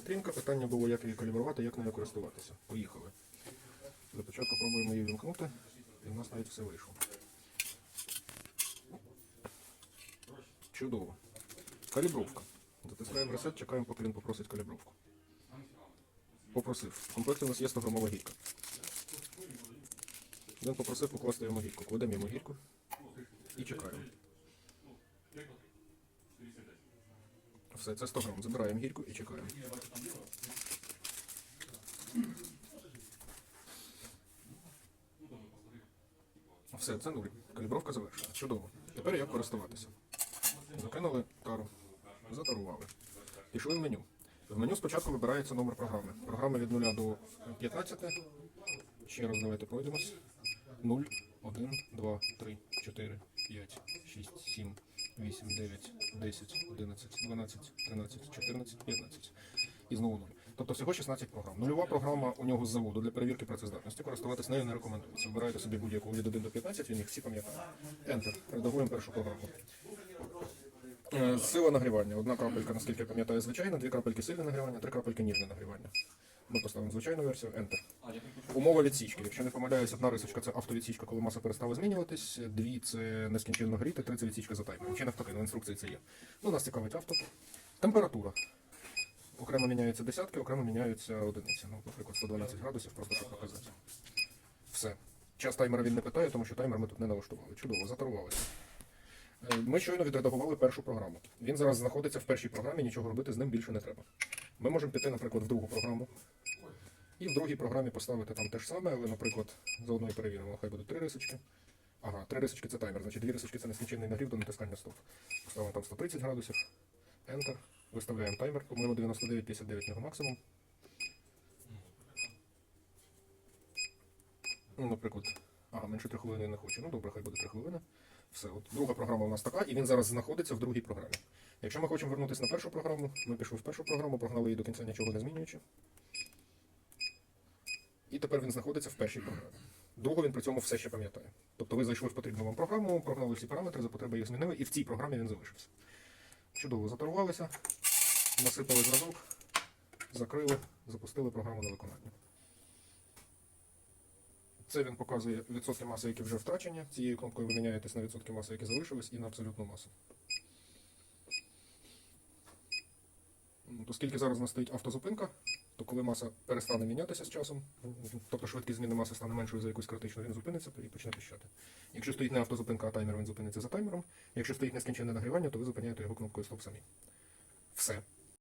Дмитренка. Питання було, як її калібрувати, як нею користуватися. Поїхали. Для початку пробуємо її вімкнути, і в нас навіть все вийшло. Чудово. Калібровка. Затискаємо ресет, чекаємо, поки він попросить калібровку. Попросив. В комплекті у нас є 100 грамова гірка. Він попросив покласти йому гірку. Кладемо йому гірку і чекаємо. Все, це 100 грам. Забираємо гірку і чекаємо. Все, це нуль. Калібровка завершена. Чудово. Тепер як користуватися. Закинули тару, затарували. Пішли в меню. В меню спочатку вибирається номер програми. Програма від 0 до 15. Ще раз давайте пройдемось. 0, 1, 2, 3, 4, 5, 6, 7, 8, 9, 10, 11, 12, 13, 14, 15. І знову 0. Тобто всього 16 програм. Нульова програма у нього з заводу для перевірки працездатності. Користуватись нею не рекомендується. Вибирайте собі будь-яку від 1 до 15, він їх всі пам'ятає. Enter. Редагуємо першу програму. Е, Сила нагрівання. Одна крапелька, наскільки я пам'ятаю, звичайна, дві крапельки сильне нагрівання, три крапельки ніжне нагрівання. Ми поставимо звичайну версію, Enter. Умова відсічки. Якщо не помиляюсь, одна рисочка це автовідсічка, коли маса перестала змінюватись, дві це нескінченно гріти, три це відсічка за таймером. Чи навпаки, на інструкції це є. Ну, нас цікавить авто. Температура. Окремо міняються десятки, окремо міняються одиниці. Ну, наприклад, 112 градусів, просто щоб показати. Все. Час таймера він не питає, тому що таймер ми тут не налаштували. Чудово, затарувалися. Е, Ми щойно відредагували першу програму. Він зараз знаходиться в першій програмі, нічого робити з ним більше не треба. Ми можемо піти, наприклад, в другу програму. І в другій програмі поставити там те ж саме, але, наприклад, заодно і перевіримо, хай будуть три рисочки. Ага, три рисочки це таймер, значить дві рисочки це нескінченний нагрів до натискання стоп. Поставимо там 130 градусів, Enter. Виставляємо таймер, по-моєму 99-59 його максимум. Ну, наприклад, ага, менше 3 хвилини не хочу. Ну добре, хай буде 3 хвилини. Все, от друга програма у нас така, і він зараз знаходиться в другій програмі. Якщо ми хочемо вернутися на першу програму, ми пішли в першу програму, прогнали її до кінця нічого не змінюючи. І тепер він знаходиться в першій програмі. Другу він при цьому все ще пам'ятає. Тобто ви зайшли в потрібну вам програму, прогнали всі параметри, за потреби їх змінили, і в цій програмі він залишився. Чудово заторгувалися, насипали зразок, закрили, запустили програму на виконання. Це він показує відсотки маси, які вже втрачені. Цією кнопкою ви міняєтесь на відсотки маси, які залишились, і на абсолютну масу. От Оскільки зараз у нас стоїть автозупинка, то коли маса перестане мінятися з часом, тобто швидкість зміни маси стане меншою за якусь критичну, він зупиниться і почне пищати. Якщо стоїть не автозупинка, а таймер, він зупиниться за таймером. Якщо стоїть нескінченне нагрівання, то ви зупиняєте його кнопкою стоп самі. Все.